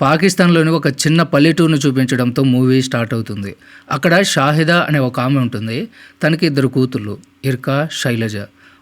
పాకిస్తాన్లోని ఒక చిన్న పల్లెటూరును చూపించడంతో మూవీ స్టార్ట్ అవుతుంది. అక్కడ షాహిదా అనే ఒక ఆమె ఉంటుంది. తనకి ఇద్దరు కూతుళ్ళు ఇర్కా శైలజ.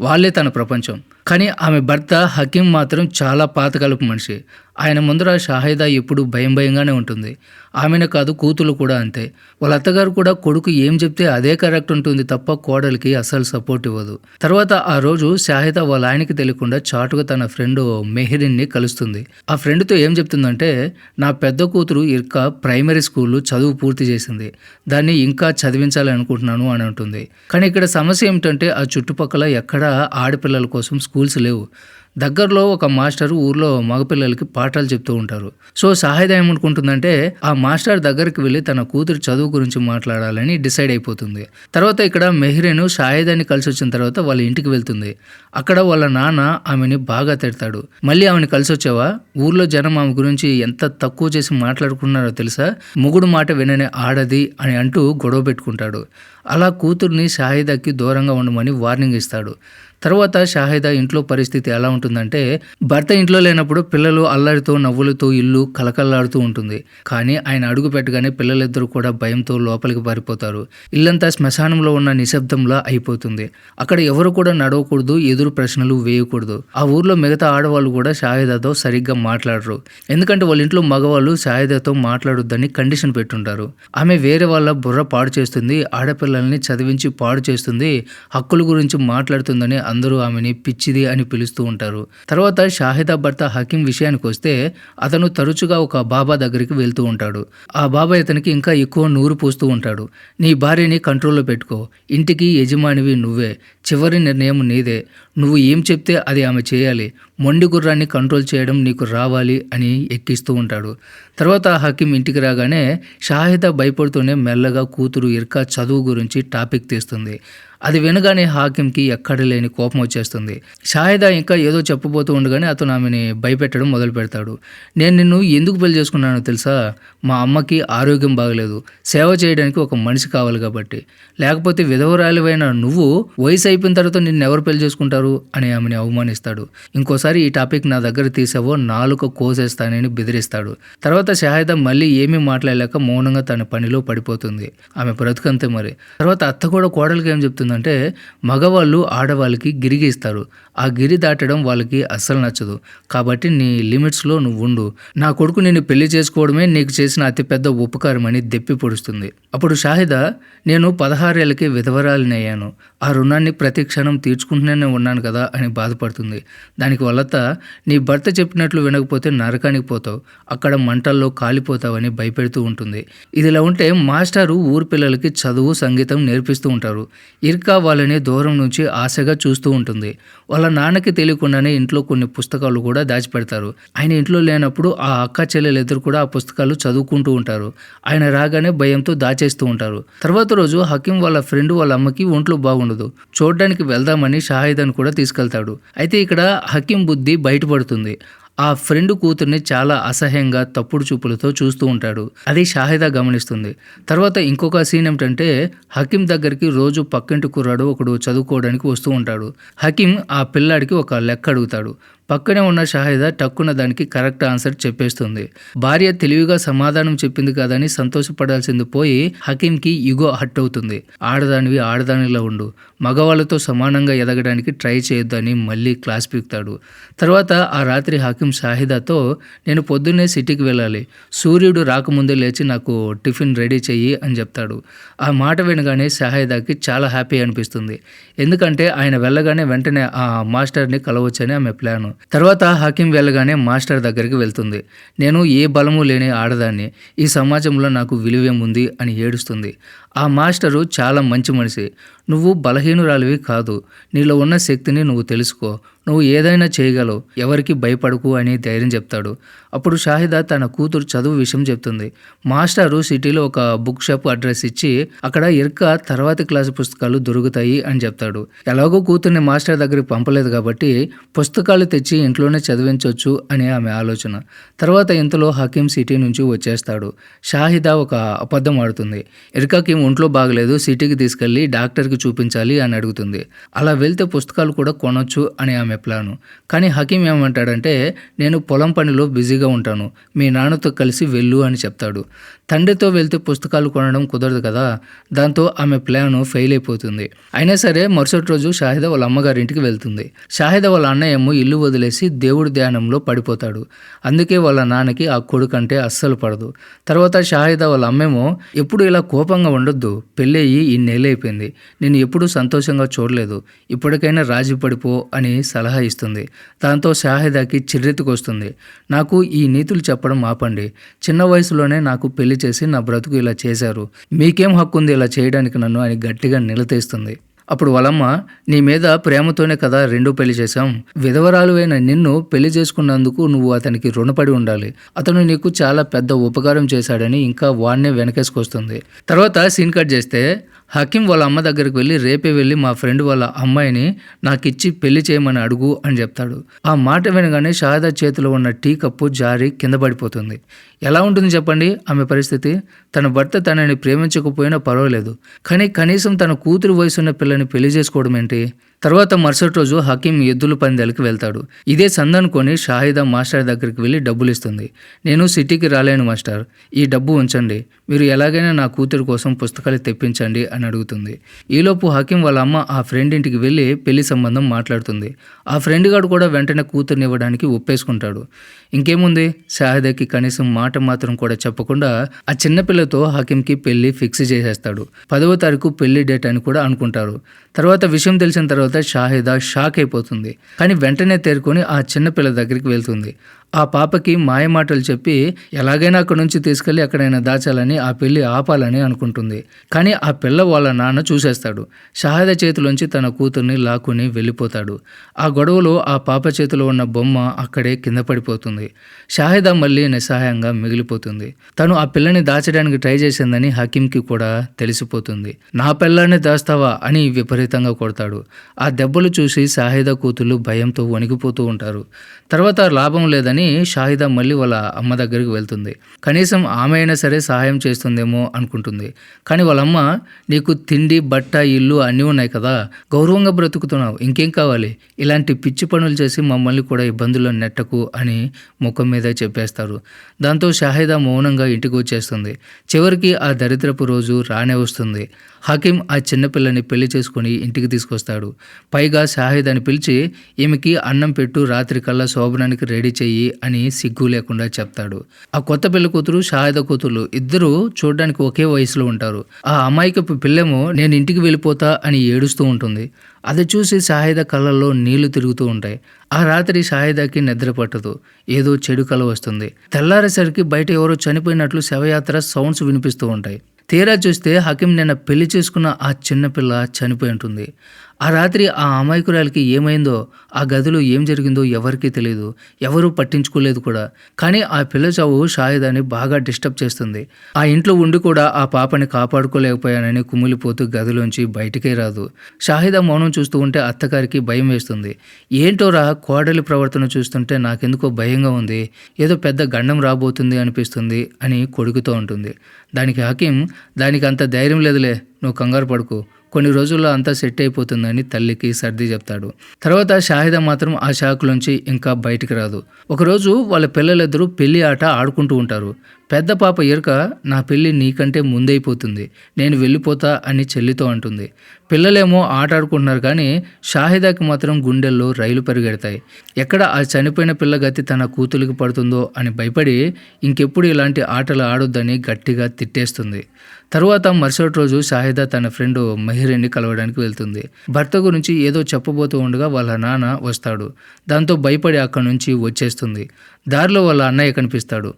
వాళ్ళే తన ప్రపంచం. కానీ ఆమె భర్త హకీం మాత్రం చాలా పాతకాలపు మనిషి. ఆయన ముందర షాహిదా ఎప్పుడు భయం భయంగానే ఉంటుంది. ఆమెను కాదు కూతురు కూడా అంతే. వాళ్ళ అత్తగారు కూడా కొడుకు ఏం చెప్తే అదే కరెక్ట్ ఉంటుంది తప్ప కోడలికి అస్సలు సపోర్ట్ ఇవ్వదు. తర్వాత ఆ రోజు షాహిదా వాళ్ళ ఆయనకి తెలియకుండా చాటుగా తన ఫ్రెండ్ మెహరిన్ని కలుస్తుంది. ఆ ఫ్రెండ్తో ఏం చెప్తుందంటే నా పెద్ద కూతురు ఇర్కా ప్రైమరీ స్కూల్లో చదువు పూర్తి చేసింది. దాన్ని ఇంకా చదివించాలి అనుకుంటున్నాను అని అంటుంది. కానీ ఇక్కడ సమస్య ఏమిటంటే ఆ చుట్టుపక్కల ఎక్కడా ఆడపిల్లల కోసం స్కూల్స్ లేవు. దగ్గరలో ఒక మాస్టర్ ఊర్లో మగపిల్లలకి పాఠాలు చెప్తూ ఉంటారు. సో సాహిదా ఏమనుకుంటుందంటే ఆ మాస్టర్ దగ్గరికి వెళ్ళి తన కూతురు చదువు గురించి మాట్లాడాలని డిసైడ్ అయిపోతుంది. తర్వాత ఇక్కడ మెహ్రీను షాహిదాని కలిసి వచ్చిన తర్వాత వాళ్ళ ఇంటికి వెళ్తుంది. అక్కడ వాళ్ళ నాన్న ఆమెని బాగా తిడతాడు. మళ్ళీ ఆమెను కలిసి వచ్చావా? ఊర్లో జనం ఆమె గురించి ఎంత తక్కువ చేసి మాట్లాడుకున్నారో తెలుసా? మొగుడు మాట విననే ఆడది అని అంటూ గొడవ పెట్టుకుంటాడు. అలా కూతుర్ని షాహిదాకి దూరంగా ఉండమని వార్నింగ్ ఇస్తాడు. తర్వాత షాహిదా ఇంట్లో పరిస్థితి ఎలా ఉంటుందంటే భర్త ఇంట్లో లేనప్పుడు పిల్లలు అల్లరితో నవ్వులతో ఇల్లు కలకల్లాడుతూ ఉంటుంది. కానీ ఆయన అడుగు పెట్టగానే పిల్లలిద్దరూ కూడా భయంతో లోపలికి పారిపోతారు. ఇల్లంతా శ్మశానంలో ఉన్న నిశ్శబ్దంలా అయిపోతుంది. అక్కడ ఎవరు కూడా నడవకూడదు ఎదురు ప్రశ్నలు వేయకూడదు. ఆ ఊర్లో మిగతా ఆడవాళ్ళు కూడా షాహిదాతో సరిగ్గా మాట్లాడరు. ఎందుకంటే వాళ్ళ ఇంట్లో మగవాళ్ళు షాహిదాతో మాట్లాడొద్దని కండిషన్ పెట్టుంటారు. ఆమె వేరే వాళ్ళ బుర్ర పాడు చేస్తుంది ఆడపిల్లల్ని చదివించి పాడు చేస్తుంది హక్కుల గురించి మాట్లాడుతుందని అందరూ ఆమెని పిచ్చిది అని పిలుస్తూ ఉంటారు. తర్వాత షాహిదా భర్త హకీం విషయానికి వస్తే అతను తరచుగా ఒక బాబా దగ్గరికి వెళ్తూ ఉంటాడు. ఆ బాబా ఇతనికి ఇంకా ఎక్కువ నూరు పోస్తూ ఉంటాడు. నీ భార్యని కంట్రోల్లో పెట్టుకో. ఇంటికి యజమానివి నువ్వే. చివరి నిర్ణయం నీదే. నువ్వు ఏం చెప్తే అది ఆమె చేయాలి. మొండి గుర్రాన్ని కంట్రోల్ చేయడం నీకు రావాలి అని ఎక్కిస్తూ ఉంటాడు. తర్వాత హకీం ఇంటికి రాగానే షాహిదా భయపడుతూనే మెల్లగా కూతురు ఇర్కా చదువు గురించి టాపిక్ తీస్తుంది. అది వినగానే హాకింకి ఎక్కడ లేని కోపం వచ్చేస్తుంది. షాహిదా ఇంకా ఏదో చెప్పబోతూ ఉండగానే అతను ఆమెని భయపెట్టడం మొదలు పెడతాడు. నేను నిన్ను ఎందుకు పెళ్ళి చేసుకున్నానో తెలుసా? మా అమ్మకి ఆరోగ్యం బాగలేదు. సేవ చేయడానికి ఒక మనిషి కావాలి కాబట్టి. లేకపోతే విధవరాలివైన నువ్వు వయసు అయిపోయిన తర్వాత నిన్ను ఎవరు పెళ్ళి చేసుకుంటారు? అని ఆమెని అవమానిస్తాడు. ఇంకోసారి ఈ టాపిక్ నా దగ్గర తీసావో నాలుక కోసేస్తానని బెదిరిస్తాడు. తర్వాత షాహిదా మళ్ళీ ఏమీ మాట్లాడలేక మౌనంగా తన పనిలో పడిపోతుంది. ఆమె బ్రతుకంతే మరి. తర్వాత అత్త కూడా కోడలికి ఏం చెప్తుందంటే మగవాళ్ళు ఆడవాళ్ళకి గిరిగి ఇస్తారు. ఆ గిరి దాటడం వాళ్ళకి అస్సలు నచ్చదు. కాబట్టి నీ లిమిట్స్లో నువ్వు ఉండు నా కొడుకు నేను పెళ్ళి చేసుకోవడమే నీకు చేసిన అతిపెద్ద ఉపకారం అని దెప్పి పొడుస్తుంది. అప్పుడు షాహిదా నేను పదహారేళ్ళకి విధవరాలిని అయ్యాను ఆ రుణాన్ని ప్రతి క్షణం తీర్చుకుంటూనే ఉన్నాను కదా అని బాధపడుతుంది. దానికి లత నీ భర్త చెప్పినట్లు వినకపోతే నరకానికి పోతావు. అక్కడ మంటల్లో కాలిపోతావని భయపెడుతూ ఉంటుంది. ఇదిలా ఉంటే మాస్టారు ఊరు పిల్లలకి చదువు సంగీతం నేర్పిస్తూ ఉంటారు. ఇర్కా వాళ్ళని దూరం నుంచి ఆశగా చూస్తూ ఉంటుంది. వాళ్ళ నాన్నకి తెలియకుండానే ఇంట్లో కొన్ని పుస్తకాలు కూడా దాచిపెడతారు. ఆయన ఇంట్లో లేనప్పుడు ఆ అక్క చెల్లెలిద్దరు కూడా ఆ పుస్తకాలు చదువుకుంటూ ఉంటారు. ఆయన రాగానే భయంతో దాచేస్తూ ఉంటారు. తర్వాత రోజు హకీం వాళ్ళ ఫ్రెండ్ వాళ్ళ అమ్మకి ఒంట్లో బాగుండదు. చూడడానికి వెళ్దామని షాహిదాన్ కూడా తీసుకెళ్తాడు. అయితే ఇక్కడ హకీం బుద్ధి బయటపడుతుంది. ఆ ఫ్రెండ్ కూతుర్ని చాలా అసహ్యంగా తప్పుడు చూపులతో చూస్తూ ఉంటాడు. అది షాహిదా గమనిస్తుంది. తర్వాత ఇంకొక సీన్ ఏమిటంటే హకీం దగ్గరికి రోజు పక్కింటి కుర్రాడు ఒకడు చదువుకోవడానికి వస్తూ ఉంటాడు. హకీం ఆ పిల్లాడికి ఒక లెక్క అడుగుతాడు. పక్కనే ఉన్న షాహిదా టక్కున దానికి కరెక్ట్ ఆన్సర్ చెప్పేస్తుంది. భార్య తెలివిగా సమాధానం చెప్పింది కాదని సంతోషపడాల్సింది పోయి హకీంకి ఇగో హట్ అవుతుంది. ఆడదానివి ఆడదానిలా ఉండు. మగవాళ్ళతో సమానంగా ఎదగడానికి ట్రై చేయొద్దని మళ్ళీ క్లాస్ పీకుతాడు. తర్వాత ఆ రాత్రి హకీం షాహిదాతో నేను పొద్దున్నే సిటీకి వెళ్ళాలి. సూర్యుడు రాకముందే లేచి నాకు టిఫిన్ రెడీ చెయ్యి అని చెప్తాడు. ఆ మాట వినగానే షాహిదాకి చాలా హ్యాపీ అనిపిస్తుంది. ఎందుకంటే ఆయన వెళ్ళగానే వెంటనే ఆ మాస్టర్ని కలవచ్చని ఆమె ప్లాను. తర్వాత హకీం వెళ్ళగానే మాస్టర్ దగ్గరికి వెళ్తుంది. నేను ఏ బలము లేని ఆడదాన్ని ఈ సమాజంలో నాకు విలువేముంది అని ఏడుస్తుంది. ఆ మాస్టరు చాలా మంచి మనిషి. నువ్వు బలహీనురాలివి కాదు. నీలో ఉన్న శక్తిని నువ్వు తెలుసుకో. నువ్వు ఏదైనా చేయగలవు. ఎవరికి భయపడకు అని ధైర్యం చెప్తాడు. అప్పుడు షాహిదా తన కూతురు చదువు విషయం చెప్తుంది. మాస్టారు సిటీలో ఒక బుక్ షాప్ అడ్రస్ ఇచ్చి అక్కడ ఇర్క తర్వాతి క్లాసు పుస్తకాలు దొరుకుతాయి అని చెప్తాడు. ఎలాగో కూతుర్ని మాస్టర్ దగ్గరికి పంపలేదు కాబట్టి పుస్తకాలు తెచ్చి ఇంట్లోనే చదివించవచ్చు అని ఆమె ఆలోచన. తర్వాత ఇంతలో హకీం సిటీ నుంచి వచ్చేస్తాడు. షాహిదా ఒక అబద్ధం ఆడుతుంది. ఇర్కాకి ఒంట్లో బాగలేదు సిటీకి తీసుకెళ్ళి డాక్టర్కి చూపించాలి అని అడుగుతుంది. అలా వెళ్తే పుస్తకాలు కూడా కొనొచ్చు అని ఆమె ప్లాను. కానీ హకీం ఏమంటాడంటే నేను పొలం పనిలో బిజీగా ఉంటాను. మీ నాన్నతో కలిసి వెళ్ళు అని చెప్తాడు. తండ్రితో వెళ్తే పుస్తకాలు కొనడం కుదరదు కదా? దాంతో ఆమె ప్లాను ఫెయిల్ అయిపోతుంది. అయినా సరే మరుసటి రోజు షాహిద వాళ్ళ అమ్మగారింటికి వెళ్తుంది. షాహిద వాళ్ళ అన్నయ్యము ఇల్లు వదిలేసి దేవుడి ధ్యానంలో పడిపోతాడు. అందుకే వాళ్ళ నాన్నకి ఆ కొడుకు అంటే అస్సలు పడదు. తర్వాత షాహిద వాళ్ళ అమ్మేమో ఎప్పుడు ఇలా కోపంగా వద్దు పెళ్ళయ్యి ఈ నేను ఎప్పుడూ సంతోషంగా చూడలేదు. ఇప్పటికైనా రాజీ పడిపో అని సలహా ఇస్తుంది. దాంతో షాహిదాకి చిర్రెత్తుకొస్తుంది. నాకు ఈ నీతులు చెప్పడం ఆపండి. చిన్న వయసులోనే నాకు పెళ్ళి చేసి నా బ్రతుకు ఇలా చేశారు. మీకేం హక్కు ఉంది ఇలా చేయడానికి నన్ను అని గట్టిగా నిలదీస్తుంది అప్పుడు వాళ్ళమ్మ నీ మీద ప్రేమతోనే కదా రెండో పెళ్ళి చేశాం. విధవరాలు అయిన నిన్ను పెళ్ళి చేసుకున్నందుకు నువ్వు అతనికి రుణపడి ఉండాలి. అతను నీకు చాలా పెద్ద ఉపకారం చేశాడని ఇంకా వాడినే వెనకేసుకొస్తుంది. తర్వాత సీన్ కట్ చేస్తే హకీం వాళ్ళ అమ్మ దగ్గరికి వెళ్ళి రేపే వెళ్ళి మా ఫ్రెండ్ వాళ్ళ అమ్మాయిని నాకు ఇచ్చి పెళ్ళి చేయమని అడుగు అని చెప్తాడు. ఆ మాట వినగానే షాహిదా చేతిలో ఉన్న టీ కప్పు జారి కింద పడిపోతుంది. ఎలా ఉంటుంది చెప్పండి? ఆమె పరిస్థితి? తన భర్త తనని ప్రేమించకపోయినా పర్వాలేదు. కానీ కనీసం తన కూతురు వయసున్న వీళ్ళని పెళ్ళి చేసుకోవడం ఏంటి? తర్వాత మరుసటి రోజు హకీం ఎద్దుల పందాలకి వెళ్తాడు. ఇదే సందనుకొని షాహిదా మాస్టర్ దగ్గరికి వెళ్ళి డబ్బులు ఇస్తుంది. నేను సిటీకి రాలేను మాస్టర్. ఈ డబ్బు ఉంచండి. మీరు ఎలాగైనా నా కూతురు కోసం పుస్తకాలు తెప్పించండి అని అడుగుతుంది. ఈలోపు హకీం వాళ్ళ అమ్మ ఆ ఫ్రెండ్ ఇంటికి వెళ్ళి పెళ్ళి సంబంధం మాట్లాడుతుంది. ఆ ఫ్రెండ్ గాడు కూడా వెంటనే కూతుర్ని ఇవ్వడానికి ఒప్పేసుకుంటాడు. ఇంకేముంది? షాహిదాకి కనీసం మాట మాత్రం కూడా చెప్పకుండా ఆ చిన్నపిల్లతో హకీంకి పెళ్ళి ఫిక్స్ చేసేస్తాడు. పదవ తారీఖు పెళ్ళి డేట్ అని కూడా అనుకుంటారు. తర్వాత విషయం తెలిసిన తర్వాత షాహిదా షాక్ అయిపోతుంది. కానీ వెంటనే తేరుకొని ఆ చిన్నపిల్ల దగ్గరికి వెళ్తుంది. ఆ పాపకి మాయమాటలు చెప్పి ఎలాగైనా అక్కడి నుంచి తీసుకెళ్ళి ఎక్కడైనా దాచాలని ఆ పెళ్ళి ఆపాలని అనుకుంటుంది. కానీ ఆ పిల్ల వాళ్ళ నాన్న చూసేస్తాడు. షహాద చేతిలోంచి తన కూతుర్ని లాక్కుని వెళ్ళిపోతాడు. ఆ గొడవలో ఆ పాప చేతిలో ఉన్న బొమ్మ అక్కడే కింద పడిపోతుంది. షాహిద మళ్ళీ నిస్సహాయంగా మిగిలిపోతుంది. తను ఆ పిల్లని దాచడానికి ట్రై చేసిందని హకీంకి కూడా తెలిసిపోతుంది. నా పిల్లాన్ని దాస్తావా అని విపరీతంగా కొడతాడు. ఆ దెబ్బలు చూసి షాహిద కూతుళ్ళు భయంతో వణికిపోతూ ఉంటారు. తర్వాత లాభం లేదని షాహిదా మళ్ళీ వాళ్ళ అమ్మ దగ్గరికి వెళ్తుంది. కనీసం ఆమె అయినా సరే సహాయం చేస్తుందేమో అనుకుంటుంది. కానీ వాళ్ళమ్మ నీకు తిండి బట్ట ఇల్లు అన్నీ ఉన్నాయి కదా గౌరవంగా బ్రతుకుతున్నావు ఇంకేం కావాలి? ఇలాంటి పిచ్చి పనులు చేసి మమ్మల్ని కూడా ఇబ్బందుల్లో నెట్టకు అని ముఖం మీద చెప్పేస్తారు. దాంతో షాహిదా మౌనంగా ఇంటికి వచ్చేస్తుంది. చివరికి ఆ దరిద్రపు రోజు రానే వస్తుంది. హకీం ఆ చిన్నపిల్లని పెళ్ళి చేసుకుని ఇంటికి తీసుకొస్తాడు. పైగా షాహిదాని పిలిచి ఈమెకి అన్నం పెట్టు రాత్రి కల్లా శోభనానికి రెడీ చెయ్యి అని సిగ్గు లేకుండా చెప్తాడు. ఆ కొత్త పిల్ల కూతురు షాహిద కూతురు ఇద్దరు చూడడానికి ఒకే వయసులో ఉంటారు. ఆ అమాయకపు పిల్లేమో నేను ఇంటికి వెళ్ళిపోతా అని ఏడుస్తూ ఉంటుంది. అది చూసి షాహిద కళ్ళల్లో నీళ్ళు తిరుగుతూ ఉంటాయి. ఆ రాత్రి షాహిదాకి నిద్ర పట్టదు. ఏదో చెడు కళ వస్తుంది. తెల్లారేసరికి బయట ఎవరో చనిపోయినట్లు శవయాత్ర సౌండ్స్ వినిపిస్తూ ఉంటాయి. తీరా చూస్తే హకీం నిన్న పెళ్ళి చేసుకున్న ఆ చిన్నపిల్ల చనిపోయి ఉంటుంది. ఆ రాత్రి ఆ అమాయకురాలకి ఏమైందో ఆ గదిలో ఏం జరిగిందో ఎవరికీ తెలియదు ఎవరూ పట్టించుకోలేదు కూడా. కానీ ఆ పిల్ల చావు షాహిదాని బాగా డిస్టర్బ్ చేస్తుంది. ఆ ఇంట్లో ఉండి కూడా ఆ పాపని కాపాడుకోలేకపోయానని కుమిలిపోతూ గదిలోంచి బయటికే రాదు. షాహిదా మౌనం చూస్తూ ఉంటే అత్తగారికి భయం వేస్తుంది. ఏంటోరా కోడలి ప్రవర్తన చూస్తుంటే నాకెందుకో భయంగా ఉంది. ఏదో పెద్ద గండం రాబోతుంది అనిపిస్తుంది అని కొడుకుతో ఉంటుంది. దానికి హకీం దానికి అంత ధైర్యం లేదులే నువ్వు కంగారు పడుకో. కొన్ని రోజుల్లో అంతా సెట్ అయిపోతుందని తల్లికి సర్ది చెప్తాడు. తర్వాత షాహిద మాత్రం ఆ షాకులోంచి ఇంకా బయటికి రాదు. ఒకరోజు వాళ్ళ పిల్లలిద్దరూ పెళ్ళి ఆట ఆడుకుంటూ ఉంటారు. పెద్ద పాప ఎరుక నా పెళ్ళి నీకంటే ముందైపోతుంది. నేను వెళ్ళిపోతా అని చెల్లితో అంటుంది. పిల్లలేమో ఆట ఆడుకుంటున్నారు కానీ షాహిదాకి మాత్రం గుండెల్లో రైలు పరిగెడతాయి. ఎక్కడ ఆ చనిపోయిన పిల్ల గతి తన కూతురికి పడుతుందో అని భయపడి ఇంకెప్పుడు ఇలాంటి ఆటలు ఆడొద్దని గట్టిగా తిట్టేస్తుంది. తరువాత మరుసటి రోజు షాహిద తన ఫ్రెండ్ మహిరిని కలవడానికి వెళ్తుంది. భర్త గురించి ఏదో చెప్పబోతూ ఉండగా వాళ్ళ నాన్న వస్తాడు. దాంతో భయపడి అక్కడి నుంచి వచ్చేస్తుంది. దారిలో వాళ్ళ అన్నయ్య కనిపిస్తాడు.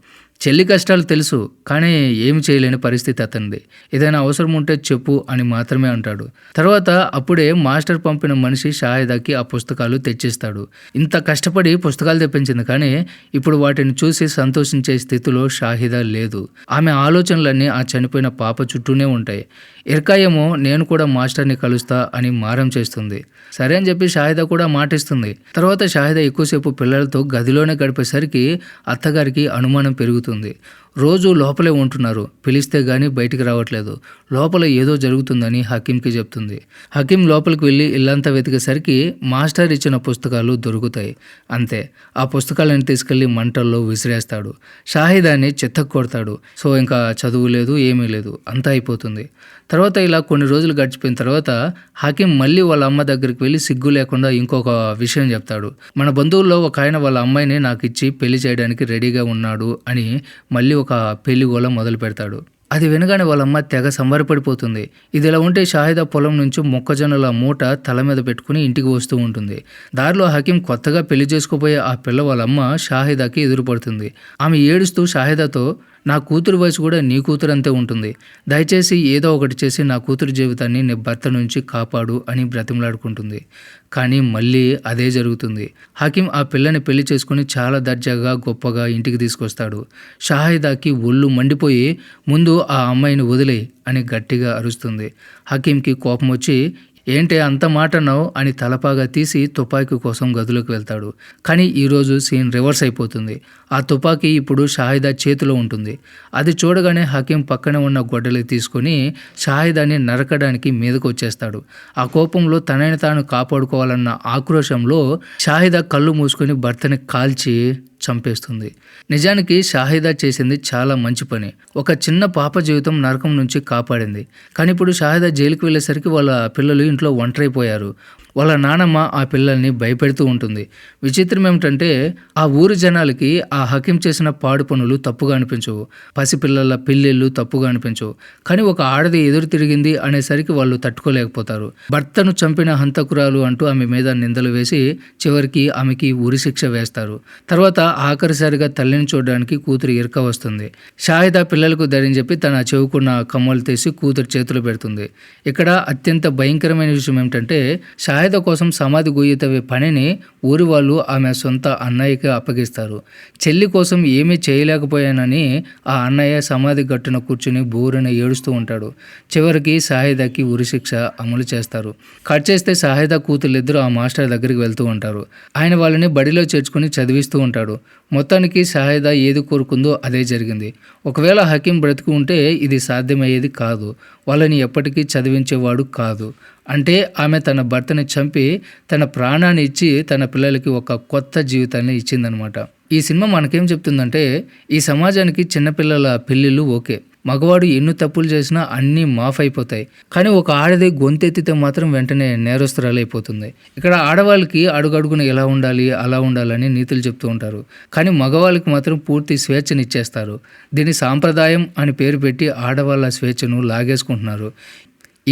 చెల్లి కష్టాలు తెలుసు కానీ ఏమి చేయలేని పరిస్థితి అతనిది. ఏదైనా అవసరం ఉంటే చెప్పు అని మాత్రమే అంటాడు. తర్వాత అప్పుడే మాస్టర్ పంపిన మనిషి షాహిదాకి ఆ పుస్తకాలు తెచ్చిస్తాడు. ఇంత కష్టపడి పుస్తకాలు తెప్పించింది కానీ ఇప్పుడు వాటిని చూసి సంతోషించే స్థితిలో షాహిదా లేదు. ఆమె ఆలోచనలన్నీ ఆ చనిపోయిన పాప చుట్టూనే ఉంటాయి. ఇర్కాయేమో నేను కూడా మాస్టర్ని కలుస్తా అని మారం చేస్తుంది. సరే అని చెప్పి షాహిదా కూడా మాటిస్తుంది. తర్వాత షాహిదా ఎక్కువసేపు పిల్లలతో గదిలోనే గడిపేసరికి అత్తగారికి అనుమానం పెరుగుతుంది. జరుగుతుంది. రోజు లోపలే ఉంటున్నారు. పిలిస్తే గానీ బయటికి రావట్లేదు. లోపల ఏదో జరుగుతుందని హకీంకి చెప్తుంది. హకీం లోపలికి వెళ్ళి ఇల్లంతా వెతికేసరికి మాస్టర్ ఇచ్చిన పుస్తకాలు దొరుకుతాయి. అంతే. ఆ పుస్తకాలను తీసుకెళ్ళి మంటల్లో విసిరేస్తాడు. షాహిదాన్ని చెత్తకు కొడతాడు. సో ఇంకా చదువు లేదు ఏమీ లేదు. అంతా అయిపోతుంది. తర్వాత ఇలా కొన్ని రోజులు గడిచిపోయిన తర్వాత హకీం మళ్ళీ వాళ్ళ అమ్మ దగ్గరికి వెళ్ళి సిగ్గు లేకుండా ఇంకొక విషయం చెప్తాడు. మన బంధువుల్లో ఒక ఆయన వాళ్ళ అమ్మాయిని నాకు ఇచ్చి పెళ్ళి చేయడానికి రెడీగా ఉన్నాడు అని మళ్ళీ ఒక పెళ్ళి గోల మొదలు పెడతాడు. అది వినగానే వాళ్ళమ్మ తెగ సంబరపడిపోతుంది. ఇది ఇలా ఉంటే షాహిదా పొలం నుంచి మొక్కజొన్నల మూట తల మీద పెట్టుకుని ఇంటికి వస్తూ ఉంటుంది. దారిలో హకీం కొత్తగా పెళ్ళి చేసుకోబోయే ఆ పిల్ల వాళ్ళ అమ్మ షాహిదాకి ఎదురుపడుతుంది. ఆమె ఏడుస్తూ షాహిదాతో నా కూతురు వయసు కూడా నీ కూతురు అంతే ఉంటుంది. దయచేసి ఏదో ఒకటి చేసి నా కూతురు జీవితాన్ని నీ భర్త నుంచి కాపాడు అని బ్రతిమలాడుకుంటుంది. కానీ మళ్ళీ అదే జరుగుతుంది. హకీం ఆ పిల్లని పెళ్ళి చేసుకుని చాలా దర్జాగా గొప్పగా ఇంటికి తీసుకొస్తాడు. షాహిదాకి ఒళ్ళు మండిపోయి ముందు ఆ అమ్మాయిని వదిలే అని గట్టిగా అరుస్తుంది. హకీంకి కోపం వచ్చి ఏంటి అంత మాటనో అని తలపాగా తీసి తుపాకీ కోసం గదిలోకి వెళ్తాడు. కానీ ఈరోజు సీన్ రివర్స్ అయిపోతుంది. ఆ తుపాకీ ఇప్పుడు షాహిదా చేతిలో ఉంటుంది. అది చూడగానే హకీం పక్కనే ఉన్న గొడ్డలి తీసుకొని షాహిదాని నరకడానికి మీదకు వచ్చేస్తాడు. ఆ కోపంలో తనని తాను కాపాడుకోవాలన్న ఆక్రోశంలో షాహిదా కళ్ళు మూసుకొని భర్తని కాల్చి చంపేస్తుంది. నిజానికి షాహిదా చేసింది చాలా మంచి పని. ఒక చిన్న పాప జీవితం నరకం నుంచి కాపాడింది. కానీ ఇప్పుడు షాహిదా జైలుకు వెళ్ళేసరికి వాళ్ళ పిల్లలు ఇంట్లో ఒంటరైపోయారు. వాళ్ళ నానమ్మ ఆ పిల్లల్ని భయపెడుతూ ఉంటుంది. విచిత్రం ఏమిటంటే ఆ ఊరి జనాలకి ఆ హకీం చేసిన పాడు పనులు తప్పుగా అనిపించవు. పసిపిల్లల పిల్లలు తప్పుగా అనిపించవు. కానీ ఒక ఆడది ఎదురు తిరిగింది అనేసరికి వాళ్ళు తట్టుకోలేకపోతారు. భర్తను చంపిన హంతకురాలు అంటూ ఆమె మీద నిందలు వేసి చివరికి ఆమెకి ఉరి శిక్ష వేస్తారు. తర్వాత ఆఖరిసారిగా తల్లిని చూడడానికి కూతురు ఇరక వస్తుంది. షాహిదా పిల్లలకు ధైర్యం చెప్పి తన చెవుకున్న కమ్మలు తీసి కూతురు చేతులు పెడుతుంది. ఇక్కడ అత్యంత భయంకరమైన విషయం ఏమిటంటే షాహిదా కోసం సమాధి గుయ్యతవే పనిని ఊరి వాళ్ళు ఆమె సొంత అన్నయ్యకి అప్పగిస్తారు. చెల్లి కోసం ఏమీ చేయలేకపోయానని ఆ అన్నయ్య సమాధి గట్టున కూర్చుని బూరిన ఏడుస్తూ ఉంటాడు. చివరికి షాహిదాకి ఉరిశిక్ష అమలు చేస్తారు. కట్ చేస్తే షాహిదా కూతుళ్ళిద్దరూ ఆ మాస్టర్ దగ్గరికి వెళ్తూ ఉంటారు. ఆయన వాళ్ళని బడిలో చేర్చుకుని చదివిస్తూ ఉంటాడు. మొత్తానికి షాహిదా ఏది కోరుకుందో అదే జరిగింది. ఒకవేళ హకీం బ్రతికి ఉంటే ఇది సాధ్యమయ్యేది కాదు. వాళ్ళని ఎప్పటికీ చదివించేవాడు కాదు. అంటే ఆమె తన భర్తని చంపి తన ప్రాణాన్ని ఇచ్చి తన పిల్లలకి ఒక కొత్త జీవితాన్ని ఇచ్చిందనమాట. ఈ సినిమా మనకేం చెప్తుందంటే ఈ సమాజానికి చిన్నపిల్లల పెళ్ళిళ్ళు ఓకే. మగవాడు ఎన్ని తప్పులు చేసినా అన్నీ మాఫ్ అయిపోతాయి కానీ ఒక ఆడది గొంతెత్తితే మాత్రం వెంటనే నేరస్తురాలు అయిపోతుంది ఇక్కడ ఆడవాళ్ళకి అడుగడుగున ఎలా ఉండాలి అలా ఉండాలని నీతులు చెప్తూ ఉంటారు. కానీ మగవాళ్ళకి మాత్రం పూర్తి స్వేచ్ఛనిచ్చేస్తారు. దీని సాంప్రదాయం అని పేరు పెట్టి ఆడవాళ్ళ స్వేచ్ఛను లాగేసుకుంటున్నారు.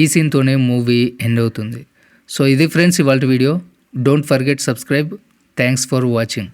ఈ సీన్తోనే మూవీ ఎండ్ అవుతుంది. సో ఇది ఫ్రెండ్స్ ఇవాళ video. Don't forget subscribe thanks for watching